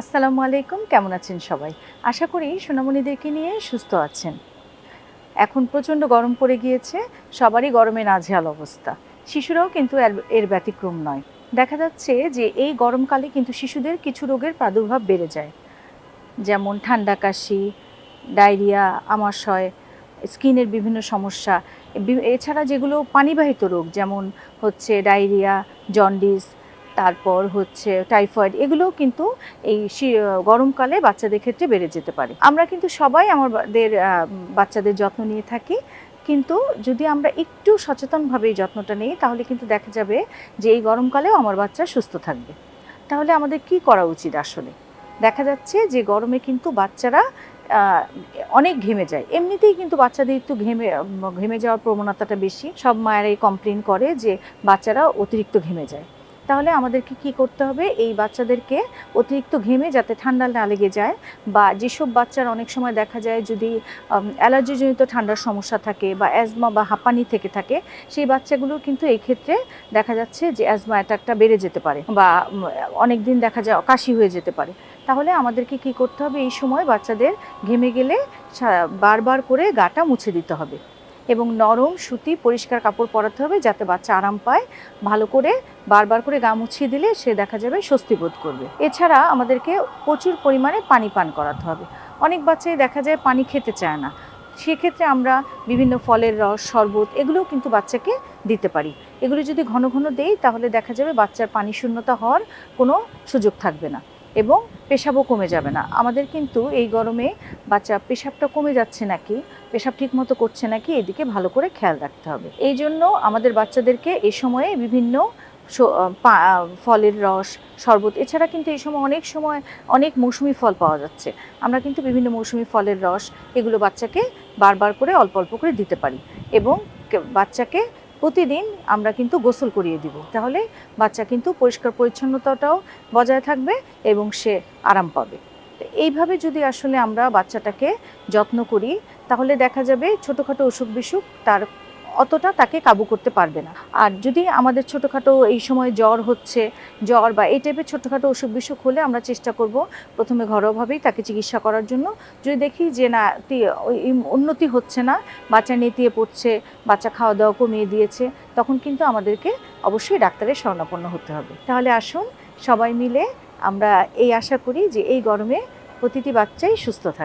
আসসালামু আলাইকুম, কেমন আছেন সবাই? আশা করি সোনামণিদেরকে নিয়ে সুস্থ আছেন। এখন প্রচণ্ড গরম পড়ে গিয়েছে, সবারই গরমে নাজেহাল অবস্থা। শিশুরাও কিন্তু এর ব্যতিক্রম নয়। দেখা যাচ্ছে যে এই গরমকালে কিন্তু শিশুদের কিছু রোগের প্রাদুর্ভাব বেড়ে যায়। যেমন ঠান্ডা কাশি, ডায়রিয়া, আমাশয়, স্কিনের বিভিন্ন সমস্যা এছাড়া যেগুলো পানিবাহিত রোগ, যেমন হচ্ছে ডায়রিয়া, জন্ডিস তারপর হচ্ছে টাইফয়েড, এগুলোও কিন্তু এই গরমকালে বাচ্চাদের ক্ষেত্রে বেড়ে যেতে পারে। আমরা কিন্তু সবাই আমাদের বাচ্চাদের যত্ন নিয়ে থাকি, কিন্তু যদি আমরা একটু সচেতনভাবে এই যত্নটা নিই, তাহলে কিন্তু দেখা যাবে যে এই গরমকালেও আমার বাচ্চা সুস্থ থাকবে। তাহলে আমাদের কি করা উচিত আসলে? দেখা যাচ্ছে যে গরমে কিন্তু বাচ্চারা অনেক ঘেমে যায়। এমনিতেই কিন্তু বাচ্চাদের একটু ঘেমে ঘেমে যাওয়ার প্রবণতাটা বেশি। সব মায়েরাই কমপ্লেন করে যে বাচ্চারা অতিরিক্ত ঘেমে যায়। তাহলে আমাদেরকে কি করতে হবে? এই বাচ্চাদেরকে অতিরিক্ত ঘেমে যাতে ঠান্ডা না লেগে যায় বা যেসব বাচ্চার অনেক সময় দেখা যায় যদি অ্যালার্জিজনিত ঠান্ডার সমস্যা থাকে বা অ্যাজমা বা হাঁপানি থেকে থাকে, সেই বাচ্চাগুলোর কিন্তু এই ক্ষেত্রে দেখা যাচ্ছে যে অ্যাজমা অ্যাটাকটা বেড়ে যেতে পারে বা অনেক দিন দেখা যায় কাশি হয়ে যেতে পারে। তাহলে আমাদেরকে কি করতে হবে? এই সময় বাচ্চাদের ঘেমে গেলে বারবার করে গাটা মুছে দিতে হবে। এবং নরম সুতি পরিষ্কার কাপড় পরাতে হবে যাতে বাচ্চা আরাম পায়। ভালো করে বারবার করে গা মুছিয়ে দিলে সে দেখা যাবে স্বস্তি বোধ করবে। এছাড়া আমাদেরকে প্রচুর পরিমাণে পানি পান করাতে হবে। অনেক বাচ্চাই দেখা যায় পানি খেতে চায় না। সেক্ষেত্রে আমরা বিভিন্ন ফলের রস, শরবত এগুলোও কিন্তু বাচ্চাকে দিতে পারি। এগুলো যদি ঘন ঘন দেই তাহলে দেখা যাবে বাচ্চার পানি শূন্যতা হওয়ার কোনো সুযোগ থাকবে না। এবং পেশাবও কমে যাবে না। আমাদের কিন্তু এই গরমে বাচ্চা পেশাবটা কমে যাচ্ছে নাকি, পেশাব ঠিক মতো করছে নাকি, এদিকে ভালো করে খেয়াল রাখতে হবে। এই জন্য আমাদের বাচ্চাদেরকে এই সময়ে বিভিন্ন ফলের রস, শরবত, এছাড়া কিন্তু এই সময় অনেক সময় অনেক মৌসুমি ফল পাওয়া যাচ্ছে। আমরা কিন্তু বিভিন্ন মৌসুমি ফলের রস এগুলো বাচ্চাকে বারবার করে অল্প অল্প করে দিতে পারি এবং বাচ্চাকে প্রতিদিন আমরা কিন্তু গোসল করিয়ে দিব। তাহলে বাচ্চা কিন্তু পরিষ্কার পরিচ্ছন্নতাটাও বজায় থাকবে এবং সে আরাম পাবে। তো এইভাবে যদি আসলে আমরা বাচ্চাটাকে যত্ন করি, তাহলে দেখা যাবে ছোটোখাটো অসুখ বিসুখ তার অতটা তাকে কাবু করতে পারবে না। আর যদি আমাদের ছোটোখাটো এই সময় জ্বর হচ্ছে, জ্বর বা এই টাইপের ছোটোখাটো অসুখ বিসুখ হলে আমরা চেষ্টা করব প্রথমে ঘরোয়াভাবেই তাকে চিকিৎসা করার জন্য। যদি দেখি যে না উন্নতি হচ্ছে না, বাচ্চা নেতিয়ে পড়ছে, বাচ্চা খাওয়া দাওয়া কমিয়ে দিয়েছে, তখন কিন্তু আমাদেরকে অবশ্যই ডাক্তারের শরণাপন্ন হতে হবে। তাহলে আসুন সবাই মিলে আমরা এই আশা করি যে এই গরমে প্রতিটি বাচ্চাই সুস্থ থাকবে